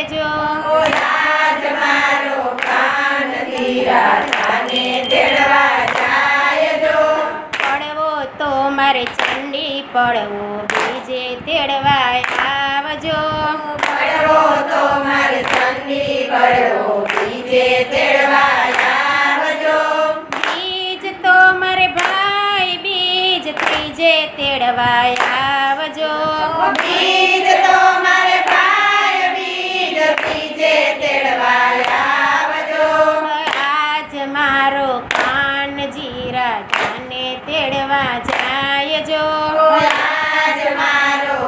જાય જો મારો કાન રાધાને તેડવા જાય પડવો તો મારે ચંડી પડવો બીજે તેડવા આવજો. પડવો તો મારે ચંડી પડવો બીજે તેડવા આવજો. બીજ તો મારે ભાઈ બીજ ત્રીજે તેડવા આવજો. બીજ તેડવા આવજો. આજ મારો કાનજી રાધાને તેડવા આજ મારો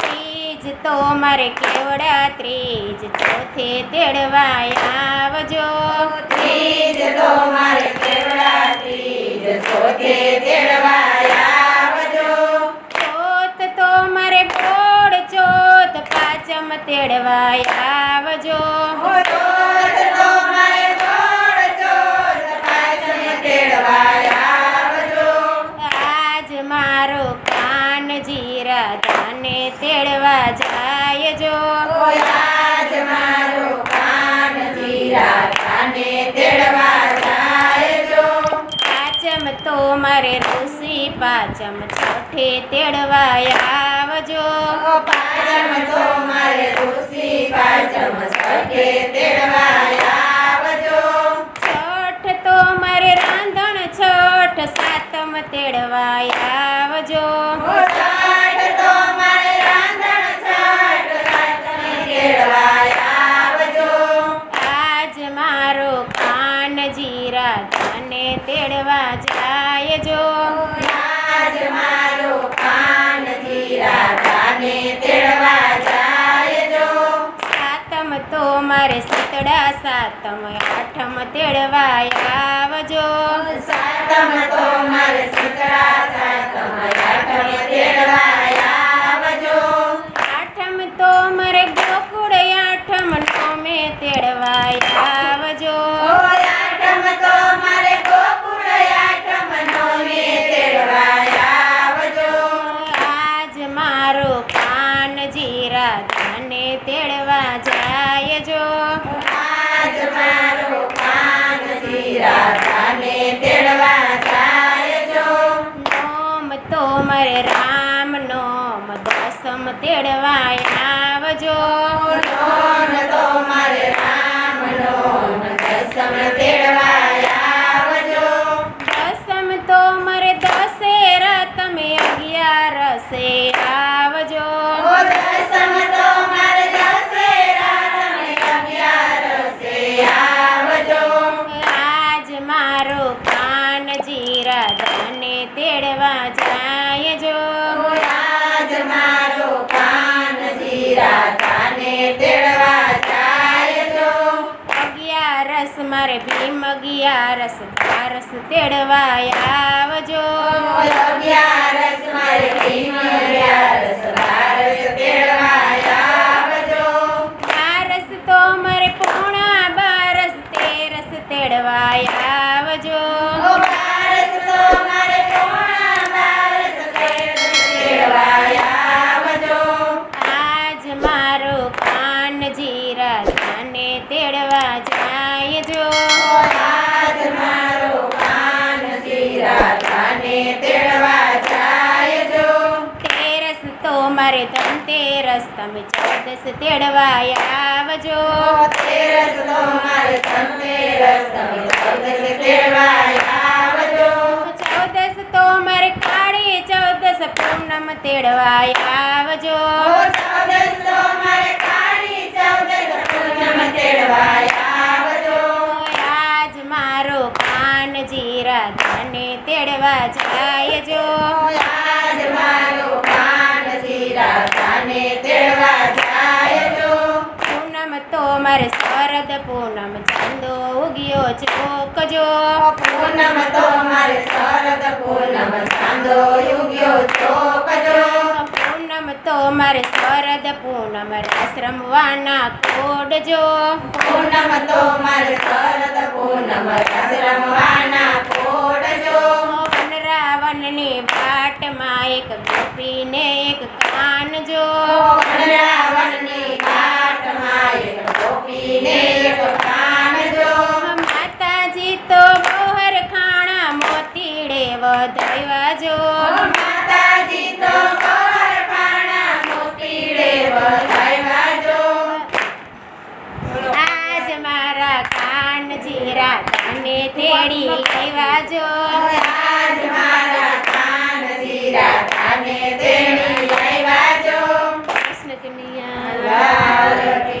ત્રીજ તો મારે કેવડા ત્રીજ ચોથે તેડવા આવજો. ત્રીજ તો મારે કેવડા ત્રીજ ચોથે તેડવા પાંચમ તેડવા આવજો. આજ મારો કાનજી રાધાને તેડવા જાય જો આજ મારો કાન રાધાને તેડવા જો તો મારે ઋષિ પાંચમ છઠે તેડવા આવજો પાંચમ તો મારે છઠ તો મારે રાંધણ છઠ સાતમ તેડવાય આવજો. મારે શીતળા સાતમ આઠમ તેડવા આવજો. સાતમ તો આજ મારો કાન રાધાને તેડવા જાય નોમ તો મારે રામ નોમ દસમ તેડવા આવજો. નોમ તો મારે રામ નોમ દસમ તેડવા આવજો. દસમ તો મારે દશેરા તમે અગિયાર આવજો રાધાને તેડવા જાય જો. રાજ મારો કાન રાધાને તેડવા જાય જો. અગિયારસ મારે ભીમ અગિયારસ બારસ તેડવા આવજો અગિયારસ મારે ભીમ અગિયારસ બારસ તેડવા આવજો બારસ તો મારે પૂણા બારસ તેરસ તેડવા મારે ધનતેરસ તમે ચૌદસ તેડવા આવજો. તેરસ તો મારે ધનતેરસ તમે ચૌદસ તેડવા આવજો. ચૌદસ તો મારે કાળી ચૌદસ પૂનમ તેડવા આવજો. ચૌદસ તો મારે કાળી ચૌદસ પૂનમ તેડવા આવજો. આજ મારો કાનજી રાધાને તેડવા જાય જો મારે શરદ પૂનમ ચાંદો ઉગ્યો ચોકજો પૂનમ તો મારે શરદ પૂનમ ચાંદો યુગ્યો ચોકજો પૂનમ તો મારે શરદ પૂનમ રાસ રમવાના કોડજો પૂનમ તો મારે શરદ પૂનમ રસ રમવાના કોડજો રાવણની વાટમાં એક ગોપીને એક કાનજો. રાવણની માતાજી તો બહર ખાણા મોતીડે જો. માતાજી તો જો. આજ મારા કાનજી રાધાને તેડી લેવા જો. આજ મારા કાન જીરા તને તે Yeah.